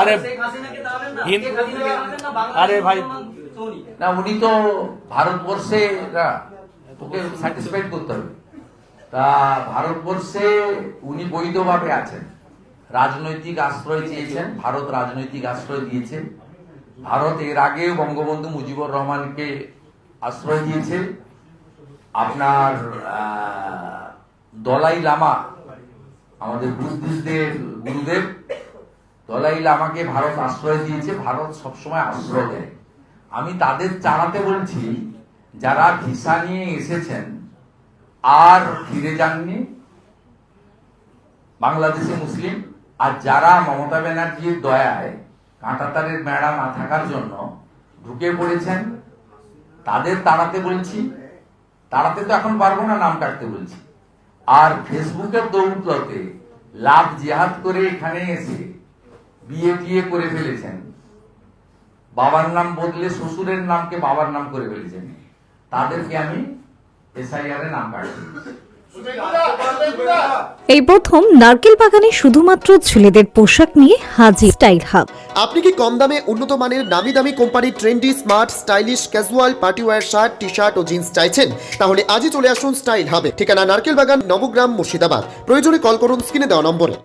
আরে, আরে ভাই। না উনি তো ভারতবর্ষে না ওকে স্যাটিসফাইড করতে হবে। তা ভারতবর্ষে উনি বৈধভাবে আছেন। রাজনৈতিক আশ্রয় চেয়েছেন ভারত রাজনৈতিক আশ্রয় দিয়েছে। ভারত এর আগেও বঙ্গবন্ধু মুজিবুর রহমানকে আশ্রয় দিয়েছে। আপনার দলাই লামা আমাদের বুদ্ধিস্টদের গুরুদেব দলাই লামাকে ভারত আশ্রয় দিয়েছে, ভারত সবসময় আশ্রয় দেয়। আমি তাদের চালাতে বলছি, যারা ভিসা নিয়ে এসেছেন, আর ফিরে যাননি, বাংলাদেশি মুসলিম, আর যারা মমতা ব্যানার্জির দয়ায় কাঁটাতারের মেড়া না থাকার জন্য ঢুকে পড়েছেন, তাদের তাড়াতে বলছি, তাড়াতে তো এখন পারব না নাম কাটতে বলছি। আর ফেসবুকের দৌড়তে লাভ জেহাদ করে এখানে এসে বিয়ে টিয়ে করে ফেলেছেন। বাবার নাম বদলে শ্বশুরের নামকে বাবার নাম করে ফেলেছেন। তাদেরকে আমি এসআইআর এ নাম কাটছি এই প্রথম নারকেল বাগানে শুধুমাত্র ছেলেদের পোশাক নিয়ে হাজির স্টাইল হাব। আপনি কি কম দামে উন্নত মানের নামি দামি কোম্পানির trendy smart stylish casual party wear shirt T shirt ও জিন্স চাইছেন? তাহলে আজই চলে আসুন স্টাইল হাবে। ঠিকানা নারকেল বাগান নবগ্রাম মুর্শিদাবাদ। প্রয়োজনে কল করুন স্ক্রিনে দেওয়া নম্বরে।